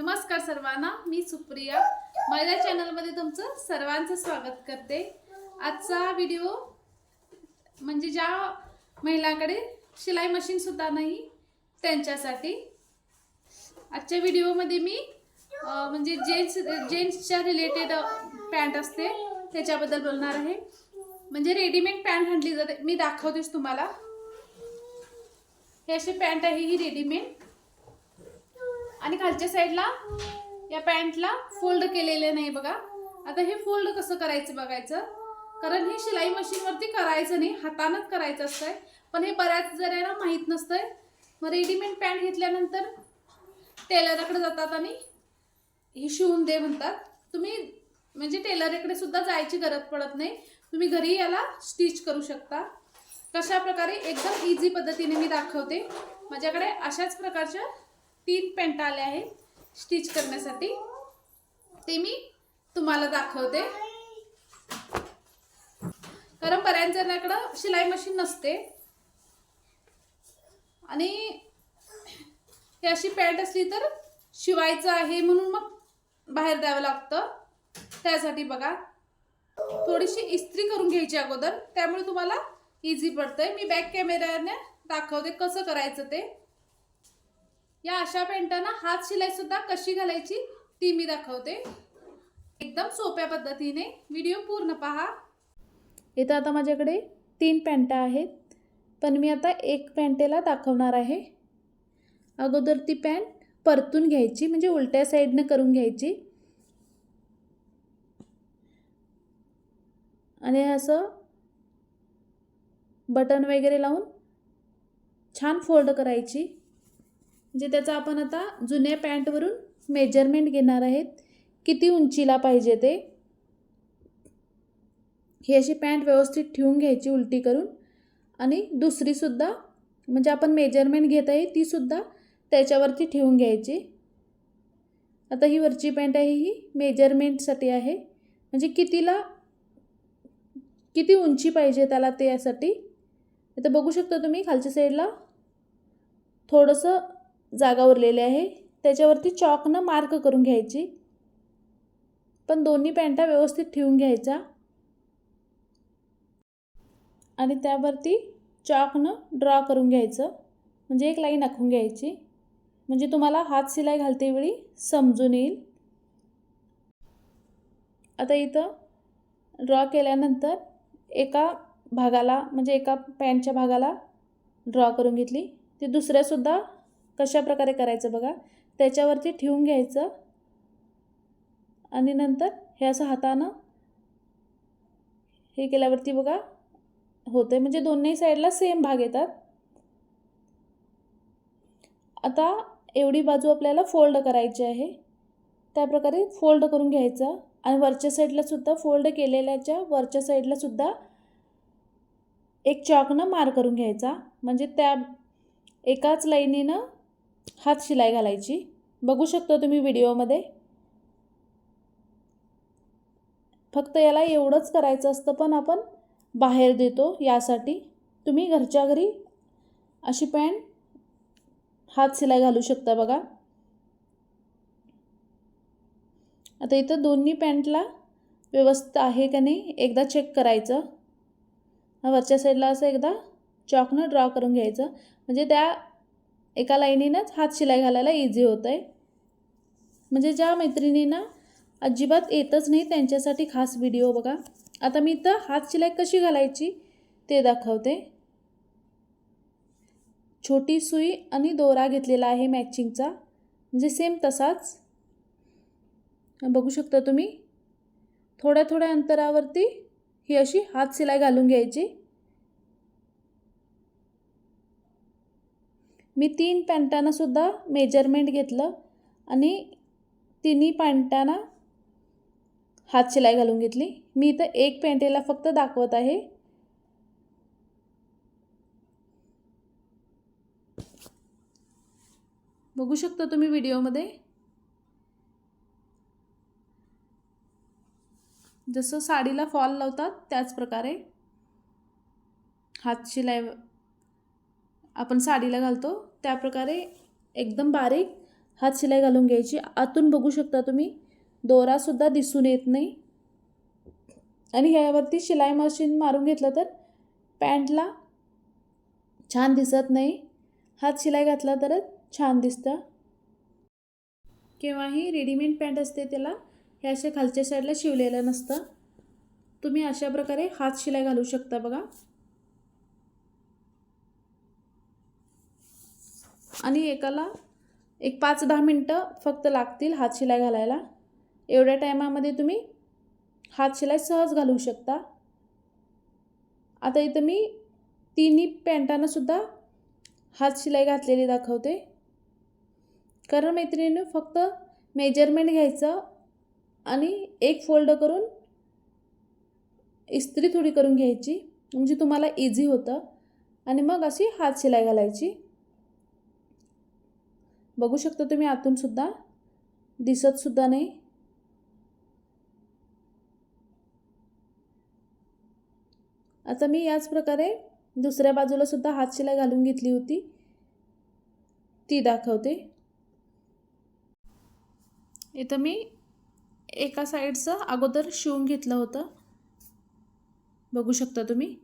नमस्कार सर्वांना मी सुप्रिया. माझ्या चॅनलमध्ये तुमचं सर्वांचं स्वागत करते. आजचा व्हिडिओ म्हणजे ज्या महिलांकडे शिलाई मशीनसुद्धा नाही त्यांच्यासाठी. आजच्या व्हिडिओमध्ये मी म्हणजे जेंट्स जेंट्सच्या रिलेटेड पॅन्ट असते त्याच्याबद्दल बोलणार आहे. म्हणजे रेडीमेड पॅन्ट आणली जाते. मी दाखवतेच तुम्हाला. हे अशी पॅन्ट आहे ही रेडीमेड खालच्या साईडला या पॅन्टला फोल्ड केलेले नाही बघा. आता हे फोल्ड कसं करायचं बघायचं? कारण हे शिलाई मशीनवरती करायचं नाही हातानंच करायचं असतंय. पण हे बऱ्याच जणांना माहीत नसतंय. मग रेडीमेड पॅन्ट घेतल्यानंतर टेलरकडे जातात आणि हे शिवून दे म्हणतात. तुम्ही म्हणजे टेलरकडे सुद्धा जायची गरज पडत नाही. तुम्ही घरी याला स्टिच करू शकता. कशा प्रकारे एकदम इझी पद्धतीने मी दाखवते. माझ्याकडे अशाच प्रकारच्या तीन पॅन्ट आले आहेत स्टिच करण्यासाठी. ते मी तुम्हाला दाखवते. कारण बऱ्याच जणांकडं शिलाई मशीन नसते. आणि ही अशी पॅन्ट असली तर शिवायचं आहे म्हणून मग बाहेर द्यावं लागतं. त्यासाठी बघा थोडीशी इस्त्री करून घ्यायची अगोदर. त्यामुळे तुम्हाला इझी पडतंय. मी बॅक कॅमेऱ्याने दाखवते कसं करायचं ते. या अशा पॅन्टना हात शिलाई सुद्धा कशी घालायची ती मी दाखवते. एकदम सोप्या पद्धतीने व्हिडिओ पूर्ण पहा. इथं आता माझ्याकडे तीन पॅन्टा आहेत. पण मी आता एक पॅन्टेला दाखवणार आहे. अगोदर ती पॅन्ट परतून घ्यायची म्हणजे उलट्या साईडनं करून घ्यायची. आणि असं बटन वगैरे लावून छान फोल्ड करायची. म्हणजे त्याचा आपण आता जुन्या पॅन्टवरून मेजरमेंट घेणार आहेत. किती उंचीला पाहिजे ते? ही अशी पॅन्ट व्यवस्थित ठेवून घ्यायची उलटी करून. आणि दुसरीसुद्धा म्हणजे आपण मेजरमेंट घेत आहे तीसुद्धा त्याच्यावरती ठेवून घ्यायची. आता ही वरची पॅन्ट आहे ही मेजरमेंटसाठी आहे. म्हणजे कितीला किती उंची पाहिजे त्याला त्यासाठी? इथं आता बघू शकता तुम्ही खालच्या साईडला थोडंसं जागा उरलेली आहे. त्याच्यावरती चॉकनं मार्क करून घ्यायची. पण दोन्ही पॅन्टा व्यवस्थित ठेवून घ्यायच्या आणि त्यावरती चॉकनं ड्रॉ करून घ्यायचं. म्हणजे एक लाईन आखून घ्यायची. म्हणजे तुम्हाला हात शिलाई घालते वेळी समजून येईल. आता इथं ड्रॉ केल्यानंतर एका भागाला म्हणजे एका पॅन्टच्या भागाला ड्रॉ करून घेतली. ती दुसऱ्यासुद्धा कशा प्रकारे करायचं बघा? त्याच्यावरती ठेवून घ्यायचं. आणि नंतर हे असं हातानं हे केल्यावरती बघा होते म्हणजे दोन्ही साईडला सेम भाग येतात. आता एवढी बाजू आपल्याला फोल्ड करायची आहे. त्याप्रकारे फोल्ड करून घ्यायचं. आणि वरच्या साईडला सुद्धा फोल्ड केलेल्याच्या वरच्या साईडलासुद्धा एक चॉकनं मार करून घ्यायचा. म्हणजे त्या एकाच लाईनीनं हात शिलाई घालायची. बघू शकता तुम्ही व्हिडिओमध्ये. फक्त याला एवढंच करायचं असतं पण आपण बाहेर देतो यासाठी. तुम्ही घरच्या घरी अशी पॅन्ट हात शिलाई घालू शकता बघा. आता इथं दोन्ही पॅन्टला व्यवस्थित आहे का नाही एकदा चेक करायचं. वरच्या साईडला असं एकदा चॉकनं ड्रॉ करून घ्यायचं. म्हणजे त्या एका लाईनीनंच हात शिलाई घालायला इझी होतं आहे म्हणजे ज्या मैत्रिणींना अजिबात येतच नाही त्यांच्यासाठी खास व्हिडिओ बघा. आता मी इथं हात शिलाई कशी घालायची ते दाखवते. छोटी सुई आणि दोरा घेतलेला आहे मॅचिंगचा म्हणजे सेम तसाच. बघू शकता तुम्ही. थोड्या थोड्या अंतरावरती ही अशी हात शिलाई घालून घ्यायची. मी तीन पॅन्टानासुद्धा मेजरमेंट घेतलं आणि तिन्ही पॅन्टांना हात शिलाई घालून घेतली. मी इथं एक पॅन्टेला फक्त दाखवत आहे. बघू शकता तुम्ही व्हिडिओमध्ये. जसं साडीला फॉल लावतात त्याच प्रकारे हात शिलाई आपण साडीला घालतो. त्याप्रकारे एकदम बारीक हात शिलाई घालून घ्यायची. आतून बघू शकता तुम्ही दोरासुद्धा दिसून येत नाही. आणि ह्यावरती शिलाई मशीन मारून घेतलं तर पॅन्टला छान दिसत नाही. हात शिलाई घातला तरच छान दिसतं. केव्हाही रेडीमेड पॅन्ट असते त्याला हे अशा खालच्या साईडला शिवलेलं नसतं. तुम्ही अशा प्रकारे हात शिलाई घालू शकता बघा. आणि एकाला एक पाच दहा मिनटं फक्त लागतील हात शिलाई घालायला. एवढ्या टायमामध्ये तुम्ही हात शिलाई सहज घालू शकता. आता इथं मी तिन्ही पॅन्टांनासुद्धा हात शिलाई घातलेली दाखवते. कारण मैत्रिणीनं फक्त मेजरमेंट घ्यायचं आणि एक फोल्ड करून इस्त्री थोडी करून घ्यायची. म्हणजे तुम्हाला इझी होतं. आणि मग अशी हात शिलाई घालायची. बघू शकता तुम्ही आतूनसुद्धा दिसतसुद्धा नाही. आता मी याच प्रकारे दुसऱ्या बाजूला सुद्धा हात शिलाई घालून घेतली होती. ती दाखवते. इथं मी एका साईडचं अगोदर शिवून घेतलं होतं. बघू शकता तुम्ही.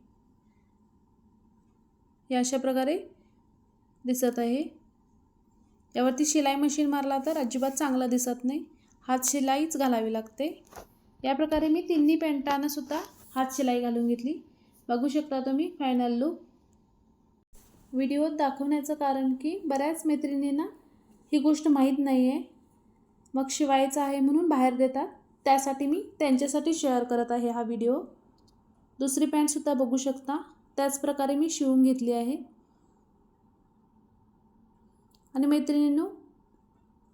या अशा प्रकारे दिसत आहे. यावरती शिलाई मशीन मारला तर अजिबात चांगला दिसत नाही. हात शिलाईच घालावी लागते. या प्रकारे मी तिन्ही पॅन्टानंसुद्धा हात शिलाई घालून घेतली. बघू शकता तुम्ही फायनल लुक व्हिडिओत दाखवण्याचं कारण की बऱ्याच मैत्रिणींना ही गोष्ट माहीत नाही आहे मग शिवायचं आहे म्हणून बाहेर देतात. त्यासाठी मी त्यांच्यासाठी शेअर करत आहे हा व्हिडिओ दुसरी पॅन्टसुद्धा बघू शकता. त्याचप्रकारे मी शिवून घेतली आहे. आणि मैत्रिणींनो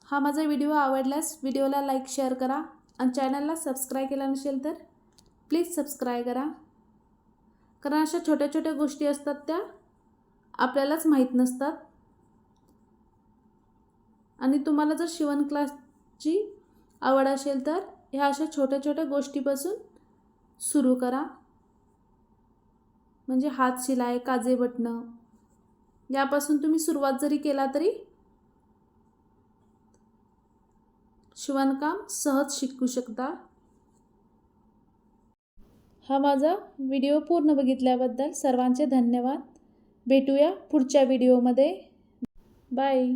हा माझा व्हिडिओ आवडल्यास व्हिडिओला लाईक शेअर करा आणि चॅनलला सबस्क्राईब केला नसेल तर प्लीज सबस्क्राईब करा. कारण अशा छोट्या छोट्या गोष्टी असतात त्या आपल्यालाच माहीत नसतात. आणि तुम्हाला जर शिवण क्लासची आवड असेल तर ह्या अशा छोट्या छोट्या गोष्टीपासून सुरू करा. म्हणजे हात शिलाई काजे बटणं यापासून तुम्ही सुरुवात जरी केला तरी शिवणकाम सहज शिकू शकता. हा माझा व्हिडिओ पूर्ण बघितल्याबद्दल सर्वांचे धन्यवाद. भेटूया पुढच्या व्हिडिओमध्ये. बाय.